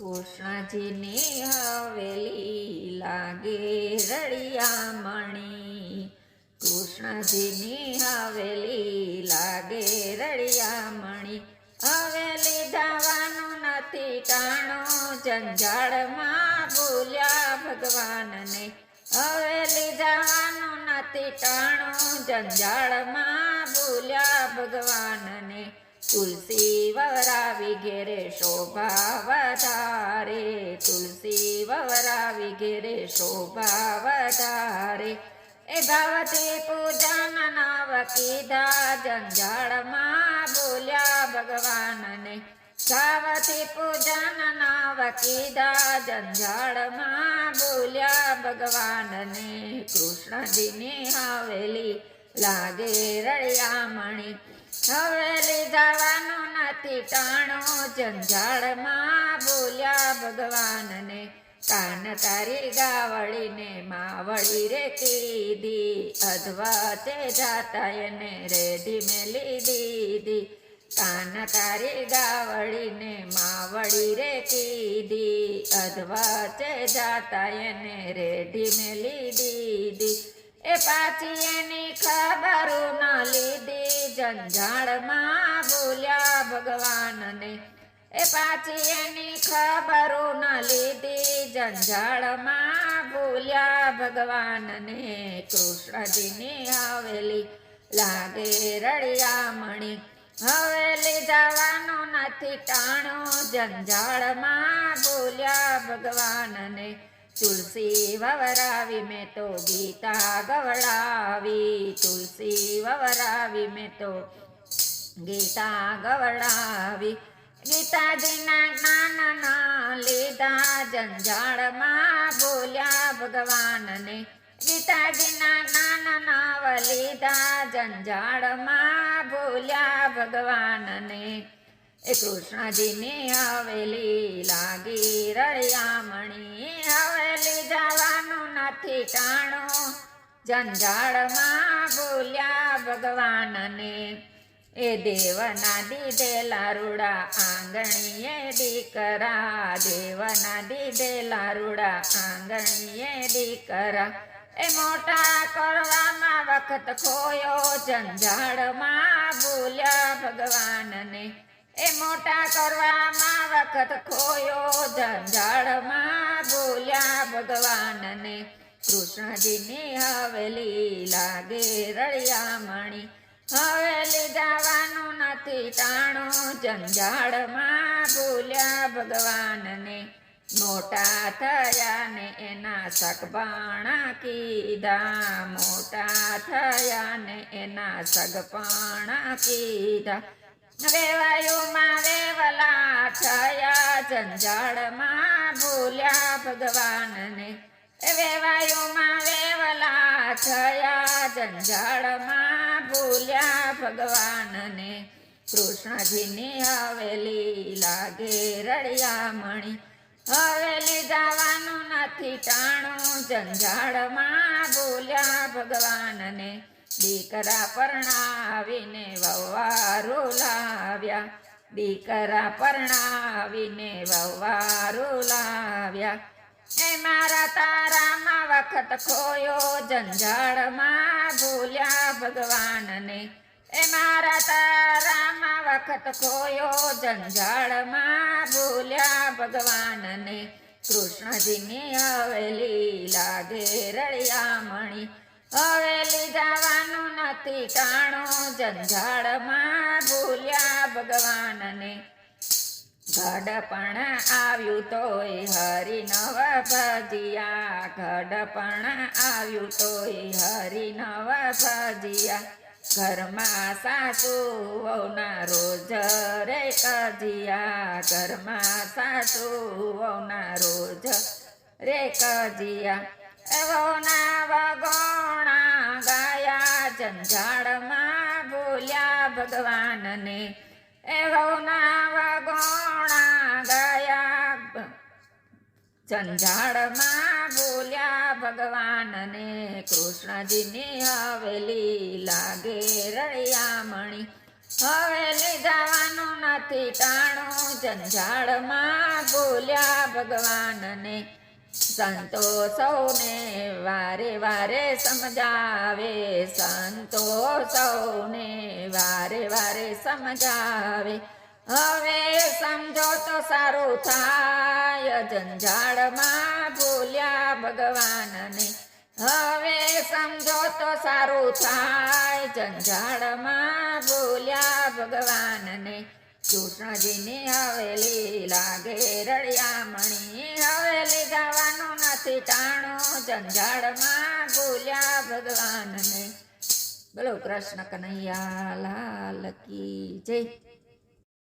કૃષ્ણજીની હવેલી લાગે રળિયામણી કૃષ્ણજીની હવેલી લાગે રળિયામણી હવેલી જવાનું નથી ટાણો, જંજાળમાં ભૂલ્યા ભગવાનને. હવેલી જવાનું નથી ટાણો, જંજાળમાં ભૂલ્યા ભગવાનને. તુલસી વવરા ઘેરે શોભા વધારે તુલસી વવરા ઘેરે શોભા વધારે એ ભાવતી પૂજાના નાવ કીધા, જંજાળમાં બોલ્યા ભગવાનને. સાવતી પૂજાના નવ કીધા, જંજાળમાં બોલ્યા ભગવાનને. કૃષ્ણજીની હવેલી લાગે રળિયામણી હવેલી જવાનું ટાણું જંજાળમાં બોલ્યા ભગવાનને, કાન તારી ગાવળીને માવળી રે કીધી, અધવા જાતા એને રેડી મેલી દીધી. કાન તારી ગાવળીને માવળી રે કીધી, અધવા જાતા એને રેડી મેલી દીધી. એ પાછી એની ખબર ન લીધી જંજાળમાં બોલ્યા ભગવાનને. એ પાછી એની ખબરો ન લીધી. જંજાળમાં બોલ્યા ભગવાનને. કૃષ્ણજીની હવેલી લાગે રળિયામણી હવેલી જવાનું નથી ટાણો. જંજાળમાં બોલ્યા ભગવાનને. તુલસી વવરાવી મેં તો ગીતા ગવડાવી. તુલસી વવરાવી મેં તો ગીતા ગવડાવી. ગીતાજીના જ્ઞાનના લીધા જંજાળમાં બોલ્યા ભગવાનને. ગીતાજીના જ્ઞાનના લીધા જંજાળમાં બોલ્યા ભગવાનને. એ કૃષ્ણજીની હવેલી લાગી રળિયામણી ટાણું જંજાળમાં બોલ્યા ભગવાનને. એ દેવના દીધેલા રૂડા આંગણીએ દીકરા, દેવના દીધેલા રૂડા આંગણીએ દીકરા. એ મોટા કરવામાં વખત ખોયો જંજાળમાં બોલ્યા ભગવાનને. એ મોટા કરવામાં વખત ખોયો જંજાળમાં બોલ્યા ભગવાનને. કૃષ્ણજીની હવેલી લાગે રળિયામણી. હવેલી જવાનું નથી ટાણું, જંજાળમાં બોલ્યા ભગવાનને. મોટા થયા ને એના સગપાણા કીધા. મોટા થયા ને એના સગપાણા કીધા. વેવાયુમાં વેવલા થયા, જંજાળમાં ભૂલ્યા ભગવાનને. વેવાયુમાં વેવલા થયા, જંજાળમાં ભૂલ્યા ભગવાનને. કૃષ્ણજીની હવેલી લાગે રળિયામણી હવેલી જવાનું નથી ટાણું, જંજાળમાં ભૂલ્યા ભગવાનને. દીકરા પરણાવીને વવારો લાવ્યા. દીકરા પરણાવીને વવા લાવ્યા. એ મારા તારામાં વખત ખોયો, જંજાળમાં ભૂલ્યા ભગવાનને. એ મારા તારામાં વખત ખોયો, જંજાળમાં ભૂલ્યા ભગવાનને. કૃષ્ણજીની હવેલી લાગે રળિયામણી હવેલી જવાનું નથી ટાણું, જંજાળમાં ભૂલ્યા ભગવાનને. ઘડપણ આવ્યું તોય હરી નવ ભજિયા. ઘડપણ આવ્યું તોય હરી નવ ભજિયા. ઘરમાં સાસુ વહુના રોજ રે કજિયા. ઘરમાં સાસુ વહુના રોજ રે કજિયા. એવોના વગોણા ગાયા, જંજાળમાં ભૂલ્યા ભગવાનને એ વહુના વગોણા ગયા જંજાળમાં બોલ્યા ભગવાનને, કૃષ્ણજીની હવેલી લાગે રળિયામણી હવેલી જવાનું નથી ટાણું. જંજાળમાં બોલ્યા ભગવાનને સંતો સૌને વારે વારે સમજાવે સંતો સૌને વારે વારે સમજાવે. હવે સમજો તો સારું થાય, જંજાળમાં ભૂલ્યા ભગવાનને. હવે સમજો તો સારું થાય, જંજાળમાં ભૂલ્યા ભગવાનને. કૃષ્ણજીની હવેલી લાગે રળિયામણી હવેલી ટાણું જંજાળમાં બોલ્યા ભગવાનને. બોલો કૃષ્ણ કનૈયા લાલ કી જય.